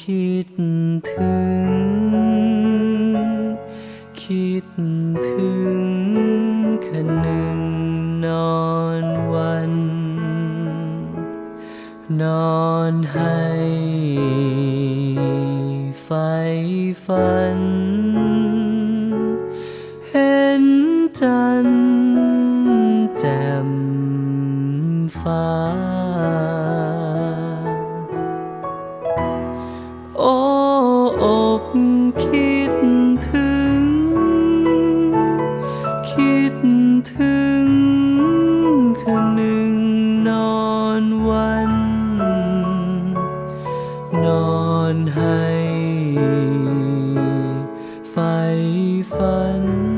คิดถึง คิดถึงคืนหนึ่งนอนวัน นอนให้ไฟฝัน เห็นจันทร์แจ่มฟ้า โอ้อกคิดถึง คิดถึงคืนหนึ่งนอนวัน นอนให้ไฟฝัน